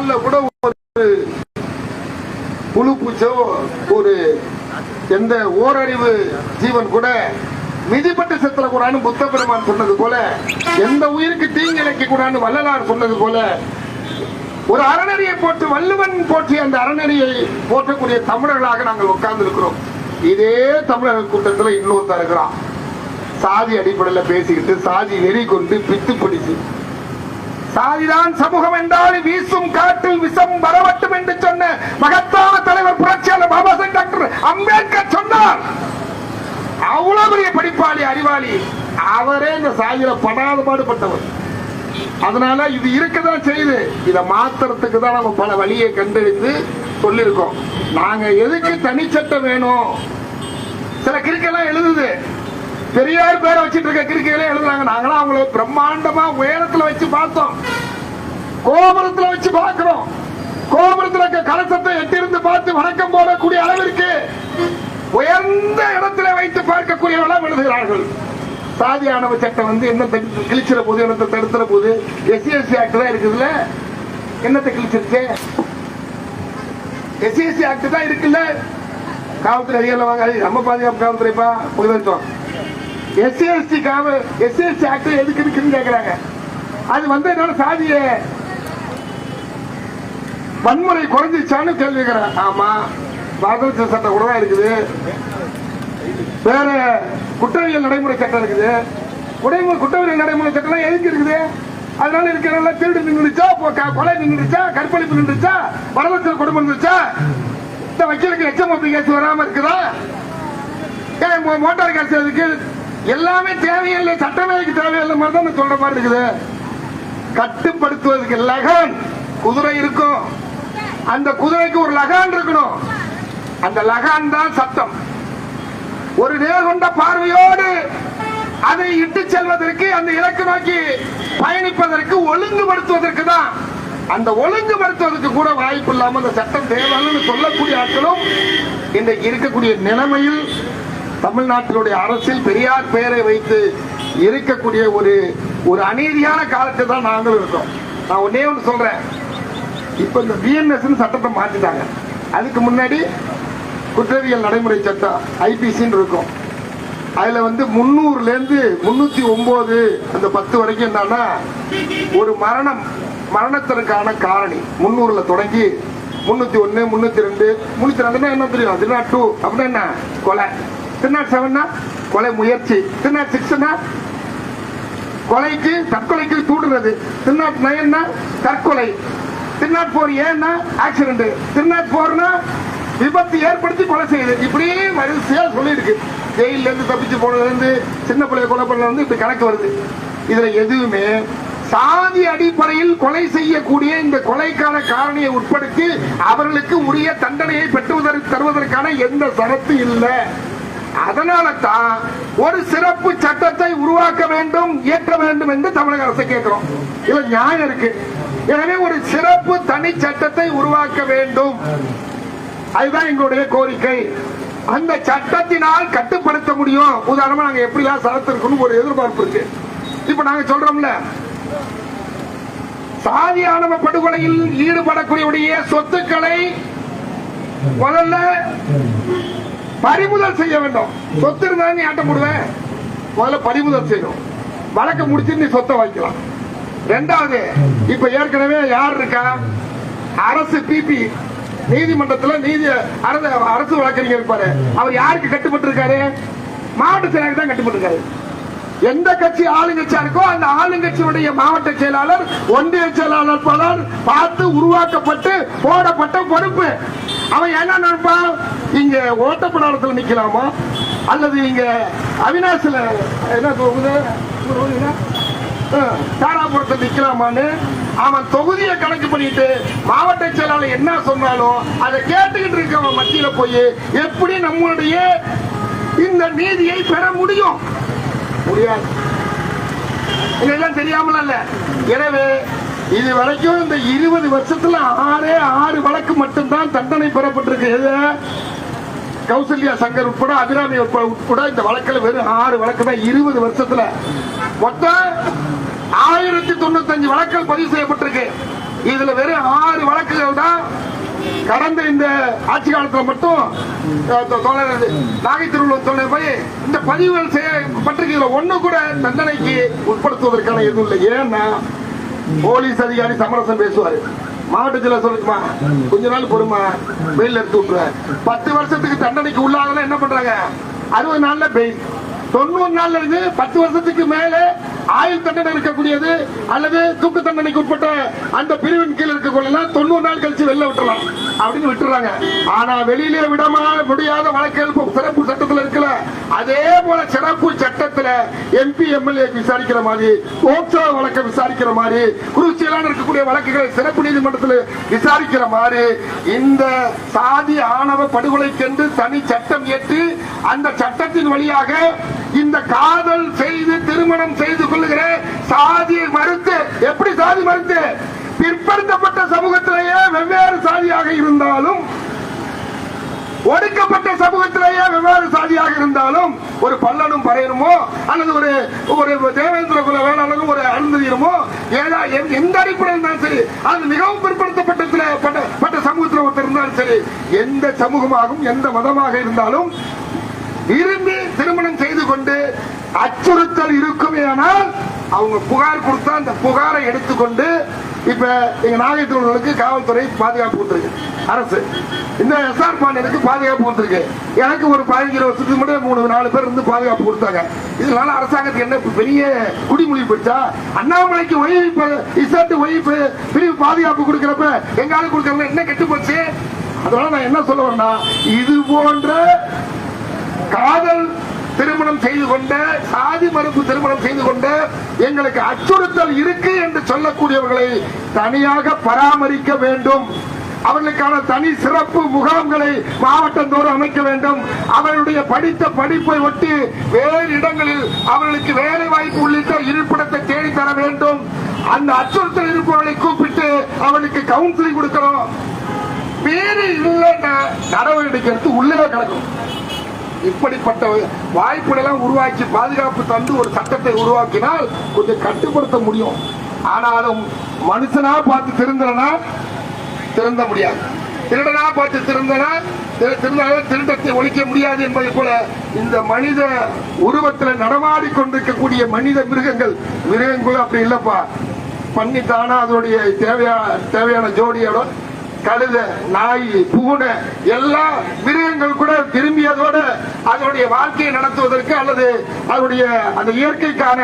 காலில் கூட ஒரு புழு பூச்சோ ஒரு எந்த ஓரறிவு ஜீவன் கூட மிதிப்பட்டு செத்துல கூடான்னு புத்த பெருமான் சொன்னது போல எந்த உயிருக்கு தீங்கு இழைக்க கூடாது வள்ளலார் சொன்னது போல ஒரு அறநெறியை போட்டு வள்ளுவன் போற்றிய அந்த அறநெறியை போற்றக்கூடிய தமிழர்களாக நாங்கள் உட்கார்ந்து இருக்கிறோம் இதே தமிழர்கள் கூட்டத்தில் இன்னொருத்தர் இருக்கிறான். சாதி அடிப்படையில் பேசிக்கிட்டு சாதி வெறி கொண்டு பித்து பிடிச்சு சாதிதான் சமூகம் என்றால் வீசும் காற்றில் விஷம் வரவட்டும் என்று சொன்ன மகத்தான தலைவர் புரட்சியாளர் பாபா சாஹேப் டாக்டர் அம்பேத்கர் சொன்னார். அவ்வளவு பெரிய படிப்பாளி அறிவாளி. அவரே இந்த சாதியில படாத பாடுபட்டவர். அதனால இது இருக்கதான் செய்யுது. இதை மாத்துறதுக்கு தான் நம்ம பல வழியை கண்டறிந்து சொல்லியிருக்கோம். நாங்க எதுக்கு தனிச்சட்டம் வேணும்? சில கிரிக்கெல்லாம் எழுதுது. பெரியார் பேரை வச்சுட்டு இருக்க கிறுக்கைகளே எழுதுறாங்க. நாங்களாம் அவங்கள பிரம்மாண்டமா உயரத்துல வச்சு பார்த்தோம். கோபுரத்துல வச்சு பார்க்கிறோம். கோபுரத்துல இருக்க கலசத்தை எட்டிருந்து பார்த்து வணக்கம் போடக்கூடிய அளவிற்கு உயர்ந்த இடத்துல வைத்து பார்க்கக்கூடிய எழுதுகிறார்கள். சாதி ஆணவ சட்டம் வந்து என்ன கிழிச்சிட போது என்னத்தை தடுத்துற போது எஸ்சி எஸ்சி ஆக்ட் தான் இருக்குதுல்ல? என்னத்தை கிழிச்சிருச்சு? எஸ்சி எஸ்சி ஆக்ட் தான் இருக்குல்ல? காவல்துறை அதிகாரம் வாங்க. நம்ம பாதுகாப்பு காவல்துறைப்பா. முதல்வம் எஸ்சி எஸ்டி காவ எஸ்சி எஸ்டி ஆக்ட் எதுக்கு இருக்குன்னு கேட்குறாங்க அது வந்து என்னோட சாதிய. வன்முறை குறைஞ்சிச்சான்னு கேள்விக்கிறேன் ஆமா பாரதிய சட்டம் கூட தான் இருக்குது. வேற குற்றவியல் நடைமுறை சட்டம் இருக்குது. குடைமுறை குற்றவியல் நடைமுறை சட்டம் எதுக்கு இருக்குது? அதனால இருக்கிற திருடு நின்றுச்சா கொலை நின்றுச்சா கற்பழிப்பு நின்றுச்சா வரதட்சணை கொடுமை நின்றுச்சா இந்த வக்கீலுக்கு எச்சம் கேஸ் வராம இருக்குதா? ஏன் மோட்டார் கேஸ் எதுக்கு? எல்லாமே தேவையில்லை சட்டமேக்கு தேவையில்லை மாதிரி தான் நான் சொல்ற மாதிரி இருக்குது. கட்டுப்படுத்துவதற்கு லகான் குதிரை இருக்கும். அந்த குதிரைக்கு ஒரு லகான் இருக்கணும். அந்த லகான் தான் சட்டம் ஒரு நேர்கொண்ட பார்வையோடு அதை இட்டு செல்வதற்கு அந்த இலக்கு நோக்கி பயணிப்பதற்கு ஒழுங்குபடுத்துவதற்கு தான். அந்த ஒழுங்குபடுத்துவதற்கு கூட வாய்ப்பு இல்லாமல் அந்த சட்டம் தேவைன்னு சொல்லக்கூடிய ஆட்களும் இன்றைக்கு இருக்கக்கூடிய நிலைமையில் தமிழ்நாட்டினுடைய அரசில் பெரியார் பெயரை வைத்து இருக்கக்கூடிய ஒரு ஒரு அநீதியான காலத்தை தான் நாங்களும் இருக்கோம் நான் ஒன்னே ஒன்று சொல்றேன். இப்போ இந்த பிஎன்எஸ் சட்டத்தை மாற்றிட்டாங்க அதுக்கு முன்னாடி குற்றவியல் நடைமுறை சட்டம் ஐபிசின்னு இருக்கும். அதில் வந்து முந்நூறுலேருந்து முந்நூற்றி ஒம்பது அந்த பத்து வரைக்கும் என்னன்னா ஒரு மரணம் மரணத்திற்கான காரணி முந்நூறில் தொடங்கி முந்நூற்றி ஒன்று முந்நூற்றி ரெண்டு முந்நூற்றி ரெண்டுன்னா என்ன தெரியும்? அதுனா டூ அப்படின்னா என்ன? கொலை. திருநாட் செவன்னா கொலை முயற்சி. திருநாட் சிக்ஸ்னா கொலைக்கு தற்கொலைக்கு தூண்டுறது. திருநாட் நயன்னா தற்கொலை. திருநாட் போர் ஏன்னா ஆக்சிடென்ட் திருநாட் போர்னா விபத்து ஏற்படுத்தி கொலை செய்யுது. இப்படியே வரிசையா சொல்லியிருக்கு. ஜெயில இருந்து தப்பிச்சு போனதுல இருந்து சின்ன பிள்ளைய கொலை பண்ணல இருந்து இப்படி கணக்கு வருது. இதுல எதுவுமே சாதி அடிப்படையில் கொலை செய்யக்கூடிய இந்த கொலைக்கான காரணியை உட்படுத்தி அவர்களுக்கு உரிய தண்டனையை பெற்றுவதற்கு தருவதற்கான எந்த சரத்து இல்லை. அதனால தான் ஒரு சிறப்பு சட்டத்தை உருவாக்க வேண்டும் இயற்ற வேண்டும் என்று தமிழக அரசு கேட்கிறோம். இதுல நியாயம் இருக்கு. எனவே ஒரு சிறப்பு தனி சட்டத்தை உருவாக்க வேண்டும். அதுதான் எங்களுடைய கோரிக்கை. அந்த சட்டத்தினால் கட்டுப்படுத்த முடியும். உதாரணமா நாங்க எப்படிலாம் சரத்திருக்கணும் ஒரு எதிர்பார்ப்பு இருக்கு. இப்ப நாங்க சொல்றோம்ல சாதி ஆணவ படுகொலையில் ஈடுபடக்கூடிய சொத்துக்களை முதல்ல பறிமுதல் செய்ய வேண்டும். சொத்து இருந்தா நீ ஆட்டம் போடுவேன் முதல்ல பறிமுதல் செய்யணும். வழக்க முடிச்சு நீ சொத்தை வைக்கலாம் ரெண்டாவது இப்ப ஏற்கனவே யார் இருக்கா? அரசு பிபி நீதிமன்றத்துல நீதி அரசு அரசு வழக்கறிஞர் இருப்பாரு. அவர் யாருக்கு கட்டுப்பட்டு இருக்காரு மாவட்ட செயலாளர் தான் கட்டுப்பட்டு இருக்காரு எந்த கட்சி ஆளுங்கட்சியா இருக்கோ அந்த ஆளுங்கட்சியுடைய மாவட்ட செயலாளர் ஒன்றிய செயலாளர் பலர் பார்த்து உருவாக்கப்பட்டு போடப்பட்ட பொறுப்பு. அவன் என்ன நினைப்பான்? இங்க ஓட்டப்படாரத்தில் நிக்கலாமா? அல்லது இங்க அவினாசில என்ன தொகுதி? ஆ, தாராபுரத்தில் நிக்கலாமான்னு அவன் தொகுதியை கணக்கு பண்ணிட்டு மாவட்ட செயலாளர் என்ன சொன்னாலும் அதை கேட்டுக்கிட்டு இருக்கவன் மத்தியில போய் எப்படி நம்மளுடைய இந்த நீதியை பெற முடியும்? முடியாது. இதெல்லாம் தெரியாமல் அல்ல எனவே இது வரைக்கும் இந்த இருபது வருஷத்துல ஆறே ஆறு வழக்கு மட்டும்தான் தண்டனை பெறப்பட்டிருக்கு. கௌசல்யா சங்கர் உட்பட அபிராமி உட்பட இந்த வழக்கில் வெறும் ஆறு வழக்கு தான் இருபது வருஷத்துல. மொத்தம் ஆயிரத்தி தொண்ணூத்தஞ்சு வழக்கள் பதிவு செய்யப்பட்டிருக்கு. இதுல வெறும் ஆறு வழக்குகள் தான் கடந்த இந்த ஆட்சி காலத்துல மட்டும் நாகை திருவள்ளுவர் சொன்ன போய் இந்த பதிவுகள் செய்ய பட்டிருக்கிறதுல ஒண்ணு கூட தண்டனைக்கு உட்படுத்துவதற்கான எதுவும் இல்லை. ஏன்னா போலீஸ் அதிகாரி சமரசம் பேசுவாரு. மாவட்டத்தில் சொல்லுமா கொஞ்ச நாள் பொறுமா வெயில் எடுத்து விட்டுருவேன் பத்து வருஷத்துக்கு தண்டனைக்கு உள்ளாதெல்லாம் என்ன பண்றாங்க? அறுபது நாள்ல பெயில் தொண்ணூறு நாள்ல இருந்து பத்து வருஷத்துக்கு மேலே ஆயுள் தண்டனை இருக்கக்கூடியது அல்லது தூக்கு தண்டனைக்கு உட்பட்ட அந்த பிரிவின் கீழ் இருக்கக்கூடிய தொண்ணூறு நாள் கழிச்சு வெளில விட்டுறலாம். அப்படின்னு விட்டுறாங்க. ஆனா வெளியில விடமா முடியாத வழக்கு சிறப்பு சட்டத்தில் இருக்கல அதே போல சிறப்பு சட்டத்தில் எம்பி எம்எல்ஏ விசாரிக்கிற மாதிரி போக்சோ வழக்கை விசாரிக்கிற மாதிரி குருச்சியெல்லாம் இருக்கக்கூடிய வழக்குகளை சிறப்பு நீதிமன்றத்தில் விசாரிக்கிற மாதிரி இந்த சாதி ஆணவ படுகொலைக்கென்று தனி சட்டம் ஏற்று அந்த சட்டத்தின் வழியாக இந்த காதல் செய்து திருமணம் செய்து கொள்ளுகிற சாதியை மறுத்து எப்படி சாதி மறுத்து? பிற்படுத்தப்பட்ட சமூகத்திலேயே வெவ்வேறு சாதியாக இருந்தாலும் ஒடுக்கப்பட்ட சமூகத்திலேயே வெவ்வேறு சாதியாக இருந்தாலும் ஒரு பல்லனும் பறையனுமோ அல்லது ஒரு ஒரு தேவேந்திர குல வேளாளரும் ஒரு அருந்ததியருமோ ஏதா எந்த- எந்த அடிப்படையில் இருந்தாலும் சரி அது மிகவும் பிற்படுத்தப்பட்ட பட்ட பட்ட சமூகத்தில் ஒருத்தர் இருந்தாலும் சரி எந்த சமூகமாகவும் எந்த மதமாக இருந்தாலும் இருந்து திருமணம் செய்து கொண்டு அச்சுறுத்தல் இருக்குமே ஆனால் அவங்க புகார் கொடுத்தா அந்த புகாரை எடுத்துக்கொண்டு இப்ப எங்க நாகைத்தூர்களுக்கு காவல்துறை பாதுகாப்பு கொடுத்துருக்கு. அரசு. இந்த எஸ்ஆர் பாண்டியனுக்கு பாதுகாப்பு கொடுத்துருக்கு. எனக்கு ஒரு பதினஞ்சு வருஷத்துக்கு முன்னாடி மூணு நாலு பேர் இருந்து பாதுகாப்பு கொடுத்தாங்க. இதனால அரசாங்கத்துக்கு என்ன பெரிய குடிமொழி போச்சா? அண்ணாமலைக்கு ஒய்வு இசட்டு ஒய்வு பிரிவு பாதுகாப்பு கொடுக்கிறப்ப எங்காலும் கொடுக்கறதுல என்ன கெட்டு போச்சு? அதனால நான் என்ன சொல்ல வரேன்னா இது போன்ற காதல் திருமணம் செய்து கொண்ட சாதி மறுப்பு திருமணம் செய்து கொண்ட எங்களுக்கு அச்சுறுத்தல் இருக்கு என்று சொல்லக்கூடியவர்களை தனியாக பராமரிக்க வேண்டும். அவர்களுக்கான தனி சிறப்பு முகாம்களை மாவட்டந்தோறும் அமைக்க வேண்டும். அவர்களுடைய படித்த படிப்பை ஒட்டி வேறு இடங்களில் அவர்களுக்கு வேலை வாய்ப்பு உள்ளிட்ட இருப்பிடத்தை தேடி தர வேண்டும். அந்த அச்சுறுத்தல் இருப்பவர்களை கூப்பிட்டு அவர்களுக்கு கவுன்சிலிங் கொடுக்கிறோம் வேறு இல்லைன்னா நடவடிக்கை எடுத்து உள்ளே கிடக்கும். இப்படிப்பட்ட வாய்ப்புகளெல்லாம் உருவாக்கி பாதுகாப்பு தந்து ஒரு சட்டத்தை உருவாக்கினால் கொஞ்சம் கட்டுப்படுத்த முடியும். ஆனாலும் மனுஷனா பார்த்து திருந்தனா திருந்த முடியாது. திருடனா பார்த்து திருந்தனா திரு- திருந்தாலும் திருடத்தை ஒழிக்க முடியாது என்பதை போல இந்த மனித உருவத்தில் நடமாடி கொண்டிருக்கக்கூடிய மனித மிருகங்கள் மிருகங்கள் அப்படி இல்லப்பா. பண்ணித்தானா அதனுடைய தேவையான தேவையான ஜோடியோட கழுத நாய் பூனை எல்லா மிருகங்கள் கூட திரும்பியதோடு அதனுடைய வாழ்க்கையை நடத்துவதற்கு அல்லது அதனுடைய அந்த இயற்கைக்கான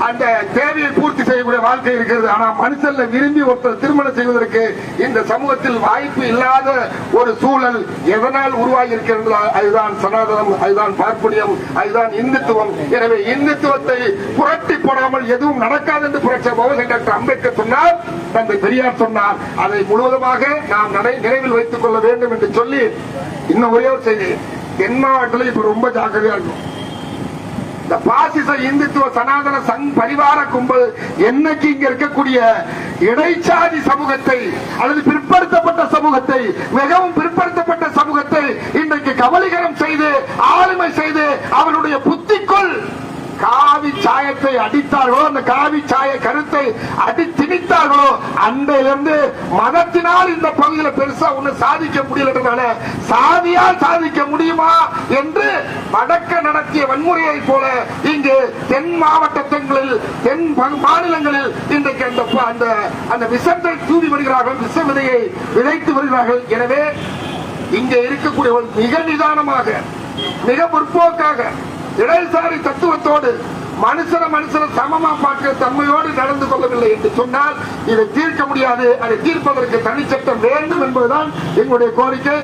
அந்த தேவையை பூர்த்தி செய்யக்கூடிய வாழ்க்கை இருக்கிறது. ஆனா மனுஷன்ல விரும்பி ஒருத்தர் திருமணம் செய்வதற்கு இந்த சமூகத்தில் வாய்ப்பு இல்லாத ஒரு சூழல் எதனால் உருவாகி இருக்கிறது அதுதான் சனாதனம் அதுதான் பார்ப்பனியம் அதுதான் இந்துத்துவம். எனவே இந்துத்துவத்தை புரட்டி போடாமல் எதுவும் நடக்காது என்று புரட்சி பகவான் டாக்டர் அம்பேத்கர் சொன்னார். தந்தை பெரியார் சொன்னார். அதை முழுவதுமாக நாம் நடை- நினைவில் வைத்துக் கொள்ள வேண்டும் என்று சொல்லி இன்னும் ஒரே ஒரு செய்தி. தென் மாவட்டத்தில் இப்ப ரொம்ப ஜாக்கிரதையா இருக்கும் இந்த பாசிச இந்துத்துவ சனாதன சங் பரிவார கும்பல் என்னைக்கு இங்க இருக்கக்கூடிய இடைச்சாதி சமூகத்தை அல்லது பிற்படுத்தப்பட்ட சமூகத்தை மிகவும் பிற்படுத்தப்பட்ட சமூகத்தை இன்றைக்கு கபலீகரம் செய்து ஆளுமை செய்து அவருடைய புத்திக்குள் காவி சாயத்தை அடித்தார்களோ அந்த காவி சாய கருத்தை அடி திணித்தார்களோ அன்றையிலிருந்து மதத்தினால் இந்த பகுதியில் பெருசா ஒண்ணு சாதிக்க முடியலன்றதால சாதியால் சாதிக்க முடியுமா என்று வடக்க நடத்திய வன்முறையை போல இங்கு தென் மாவட்டங்களில் தென் மாநிலங்களில் இன்றைக்கு அந்த அந்த அந்த விஷத்தை தூவி வருகிறார்கள் விஷ விதையை விதைத்து வருகிறார்கள். எனவே இங்கே இருக்கக்கூடியவர்கள் மிக நிதானமாக மிக முற்போக்காக இடதுசாரி தத்துவத்தோடு மனுஷன மனுஷன சமமா பார்க்கிற தன்மையோடு நடந்து கொள்ளவில்லை என்று சொன்னால் இதை தீர்க்க முடியாது. அதை தீர்ப்பதற்கு தனிச்சட்டம் வேண்டும் என்பதுதான் எங்களுடைய கோரிக்கை.